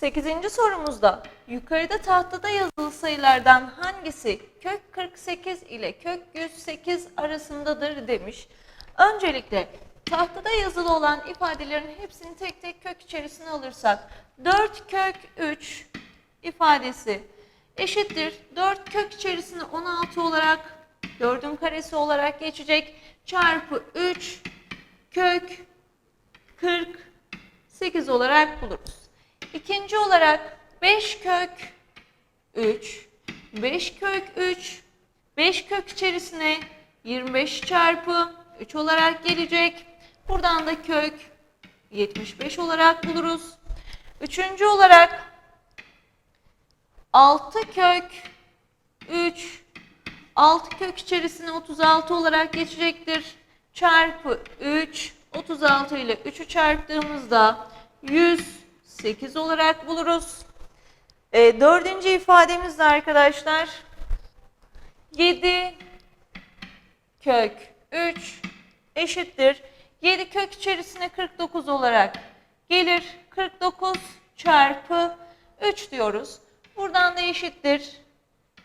8. sorumuzda yukarıda tahtada yazılı sayılardan hangisi kök 48 ile kök 108 arasındadır demiş. Öncelikle tahtada yazılı olan ifadelerin hepsini tek tek kök içerisine alırsak 4 kök 3 ifadesi eşittir 4 kök içerisine 16 olarak 4'ün karesi olarak geçecek çarpı 3 kök 48 olarak buluruz. İkinci olarak 5 kök 3, 5 kök 3, 5 kök içerisine 25 çarpı 3 olarak gelecek. Buradan da kök 75 olarak buluruz. Üçüncü olarak 6 kök 3, 6 kök içerisine 36 olarak geçecektir. Çarpı 3, 36 ile 3'ü çarptığımızda 108 olarak buluruz. E, dördüncü ifademiz de arkadaşlar 7 kök 3 eşittir. 7 kök içerisine 49 olarak gelir. 49 çarpı 3 diyoruz. Buradan da eşittir.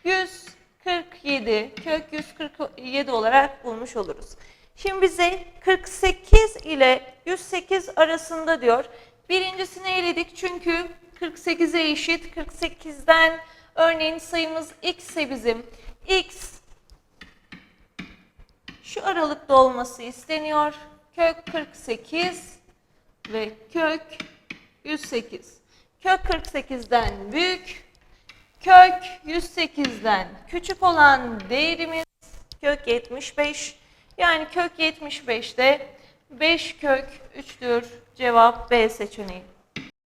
147 kök 147 olarak bulmuş oluruz. Şimdi bize 48 ile 108 arasında diyor. Birincisini eledik çünkü 48'e eşit. 48'den örneğin sayımız x ise bizim x şu aralıkta olması isteniyor. Kök 48 ve kök 108. Kök 48'den büyük, kök 108'den küçük olan değerimiz kök 75. Yani kök 75'te 5 kök 3'tür. Cevap B seçeneği.